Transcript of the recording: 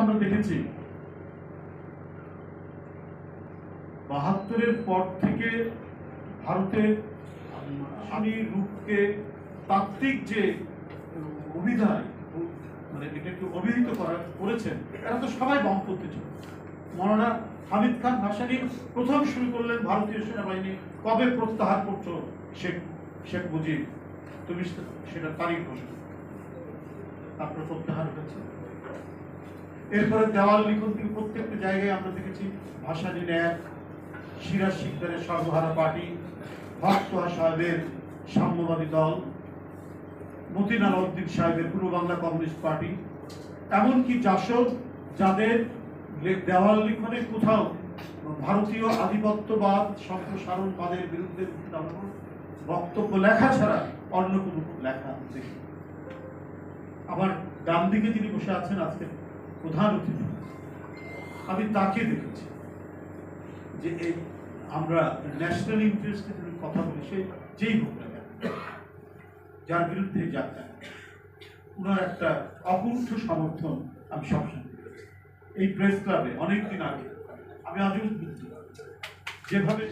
আমরা দেখেছি। বাহাত্তরের পর থেকে ভারতের আমি রূপকে তাত্ত্বিক যে অভিধায় মানে এটাকে অভিহিত করা, করেছেন, এরা তো সবাই হামিদ খান ভাসানী প্রথম শুরু করলেন ভারতীয় সেনাবাহিনী, কবে প্রত্যাহার করছ শেখ শেখ মুজিব? তুমি সেটা তারিখ ঘোষণা তারপরে প্রত্যাহার হয়েছে? এরপরে দেওয়াল লিখন থেকে প্রত্যেকটা জায়গায় আমরা দেখেছি ভাসানী ন্যায় সিরাজ শিকদারের সর্বহারা পার্টি ভক্তোয়া সাহেবের সাম্যবাদী দল মতিনাল উদ্দিন সাহেবের পূর্ব বাংলা কমিউনিস্ট পার্টি, এমনকি জাসদ যাদের দেওয়াল লিখনে কোথাও ভারতীয় আধিপত্যবাদ সম্প্রসারণবাদের বিরুদ্ধে বক্তব্য লেখা ছাড়া অন্য কোনো লেখা দেখি আমার ডান দিকে যিনি বসে আছেন আজকে প্রধান অতিথি। আমি তাকে দেখেছি যে এই আমরা ন্যাশনাল ইন্টারেস্টে যদি কথা বলি সে যেই হোক না কেন, যার বিরুদ্ধে যাক না ওনার একটা অকুণ্ঠ সমর্থন আমি সবসময় এই প্রেস ক্লাবে অনেকদিন আগে আমি আজও বুঝতে যেভাবে